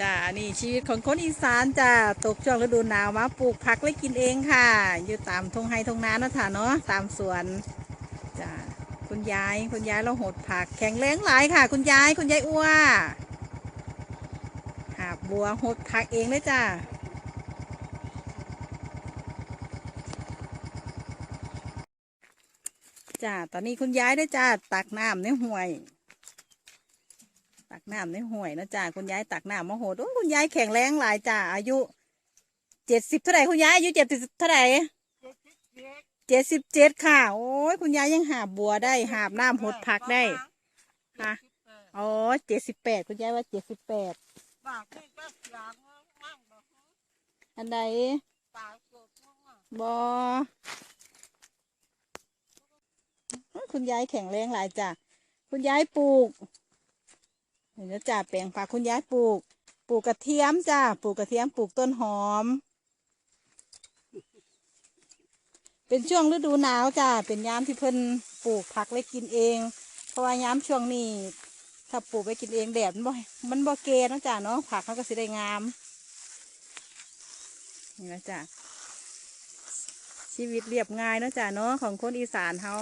จ้านี่ชีวิตของคนอีสานจ้าตกช่วงฤดูหนาวมาปลูกผักไว้กินเองค่ะ อยู่ตามทงไฮทงนาเนาะค่ะเนาะตามสวนจ้าคุณยายคุณยายเราหดผัก แข็งแรงหลายค่ะ คุณยายคุณยายอ้วหาบบัวหดผักเองเลยจ้าจ้าตอนนี้คุณยายได้จ้าตักน้ำในห้วย ตักน้ำในห้วยนะจ้าคุณยายตักน้ำมาโหดโอ้คุณยายแข็งแรงหลายจ้าอายุเจ็ดสิบเท่าไหร่คุณยายอายุเจ็ดสิบเท่าไหร่เจ็ดสิบเจ็ดค่ะ โอ้ยคุณยายยังหาบบัวได้หาบน้ำหดผักได้ค่ะอ๋อเจ็ดสิบแปดคุณยายว่าเจ็ดสิบแปดอันใดบอคุณยายแข็งแรงหลายจ้ะคุณยายปลูก เดี๋ยวจ้าแปลงผักคุณยายปลูก ปลูกกระเทียมจ้าปลูกกระเทียมปลูกต้นหอม เป็นช่วงฤดูหนาวจ้าเป็นยามที่เพิ่นปลูกผักไว้กินเอง เพราะว่ายามช่วงนี้ถ้าปลูกไว้กินเองแดดมันบ่มันบ่เกนะจ้าเนาะผักเขาก็สิได้งามนี่นะจ้าชีวิตเรียบง่ายนะจ้าเนาะของคนอีสานเขา